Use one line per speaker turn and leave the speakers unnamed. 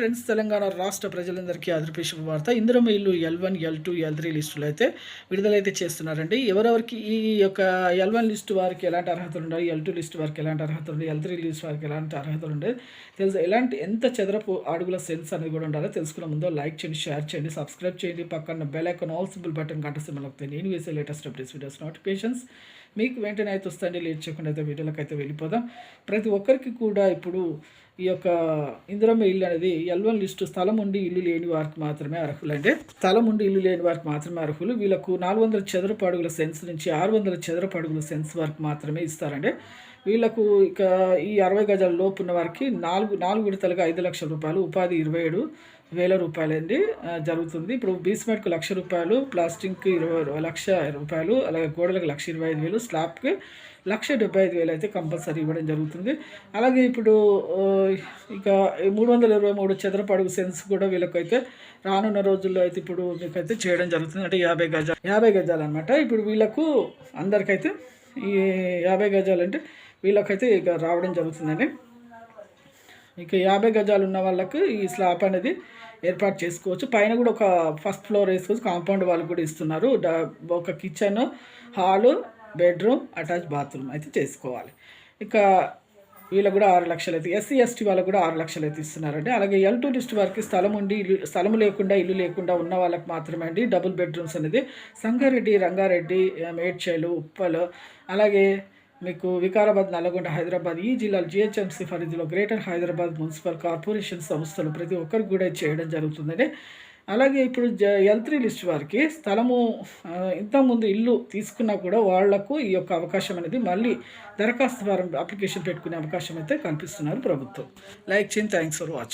Friends Telangana రాష్ట్ర ప్రజలందరికీ అదృపే శుభవార్త ఇందిరమ్మ ఇల్లు L one L two L three లిస్టులు అయితే విడుదలైతే చేస్తున్నారండి. ఎవరెవరికి ఈ యొక్క ఎల్ వన్ లిస్టు వారికి ఎలాంటి అర్హతలు ఉన్నాయి ఎల్ టూ లిస్ట్ వారికి ఎలాంటి అర్హతలు ఉన్నాయి ఎల్ త్రీ లిస్ట్ వారికి ఎలాంటి అర్హతలు ఉన్నాయి తెలుసు ఎలాంటి ఎంత చదరపు అడుగుల సెన్స్ అనేది కూడా ఉండాలో తెలుసుకున్న ముందు లైక్ చేయండి షేర్ చేయండి సబ్స్క్రైబ్ చేయండి. పక్కన bell icon all simple button గంట సింబల్ అవుతాయి నేను వేసే లేటెస్ట్ అప్డేట్స్ వీడియోస్ నోటిఫికేషన్స్ మీకు వెంటనే అయితే వస్తాయండి. లేట్ చేయకుండా అయితే వీడియోలకు అయితే వెళ్ళిపోదాం. ప్రతి ఒక్కరికి కూడా ఇప్పుడు ఈ యొక్క ఇందిరమ్మ ఇల్లు అనేది ఎల్వన్ లిస్టు స్థలం ఉండి ఇల్లు లేని వారికి మాత్రమే అర్హులు అంటే స్థలం ఉండి ఇల్లు లేని వారికి మాత్రమే అర్హులు. వీళ్ళకు నాలుగు వందల చదరపు అడుగుల సెన్స్ నుంచి ఆరు వందల చదరపు అడుగుల సెన్స్ వరకు మాత్రమే ఇస్తారంటే వీళ్ళకు ఇక ఈ అరవై గజాల లోపు ఉన్న వారికి నాలుగు నాలుగు విడతలుగా ఐదు లక్షల రూపాయలు ఉపాధి ఇరవై ఏడు వేల రూపాయలండి జరుగుతుంది. ఇప్పుడు బీస్మెట్కు లక్ష రూపాయలు ప్లాస్టింగ్కి ఇరవై లక్ష రూపాయలు అలాగే గోడలకు లక్ష ఇరవై ఐదు వేలు స్లాబ్కి లక్ష డెబ్బై ఐదు వేలు అయితే కంపల్సరీ ఇవ్వడం జరుగుతుంది. అలాగే ఇప్పుడు ఇక మూడు వందల ఇరవై మూడు చదరపు అడుగు సెన్స్ కూడా వీళ్ళకైతే రానున్న రోజుల్లో అయితే ఇప్పుడు మీకైతే చేయడం జరుగుతుంది. అంటే యాభై గజాలు యాభై గజాలు అనమాట ఇప్పుడు వీళ్ళకు అందరికైతే ఈ యాభై గజాలు అంటే వీళ్ళకైతే ఇక రావడం జరుగుతుందండి. ఇక యాభై గజాలు ఉన్న వాళ్ళకి ఈ స్లాబ్ అనేది ఏర్పాటు చేసుకోవచ్చు. పైన కూడా ఒక ఫస్ట్ ఫ్లోర్ వేసుకోవచ్చు. కాంపౌండ్ వాళ్ళు కూడా ఇస్తున్నారు. ఒక kitchen hall bedroom attach bathroom అయితే చేసుకోవాలి. ఇక వీళ్ళకు కూడా ఆరు లక్షలు అయితే ఎస్సీ ఎస్టీ వాళ్ళకు కూడా ఆరు లక్షలు అయితే ఇస్తున్నారండి. అలాగే ఎల్ టూరిస్ట్ వారికి స్థలం ఉండి ఇల్లు స్థలం లేకుండా ఇల్లు లేకుండా ఉన్న వాళ్ళకి మాత్రమే అండి డబుల్ బెడ్రూమ్స్ అనేది. సంగారెడ్డి రంగారెడ్డి మేడ్చేలు ఉప్పలు అలాగే మీకు వికారాబాద్ నల్గొండ హైదరాబాద్ ఈ జిల్లాలు జిహెచ్ఎంసీ పరిధిలో గ్రేటర్ హైదరాబాద్ మున్సిపల్ కార్పొరేషన్ సంస్థలు ప్రతి ఒక్కరికి కూడా చేయడం జరుగుతుందండి. అలాగే ఇప్పుడు జ ఎల్ లిస్ట్ వారికి స్థలము ఇంతకుముందు ఇల్లు తీసుకున్నా కూడా వాళ్ళకు ఈ యొక్క అవకాశం అనేది మళ్ళీ దరఖాస్తు ఫారం అప్లికేషన్ పెట్టుకునే అవకాశం అయితే కల్పిస్తున్నారు ప్రభుత్వం. లైక్ చేయండి థ్యాంక్స్ ఫర్ వాచింగ్.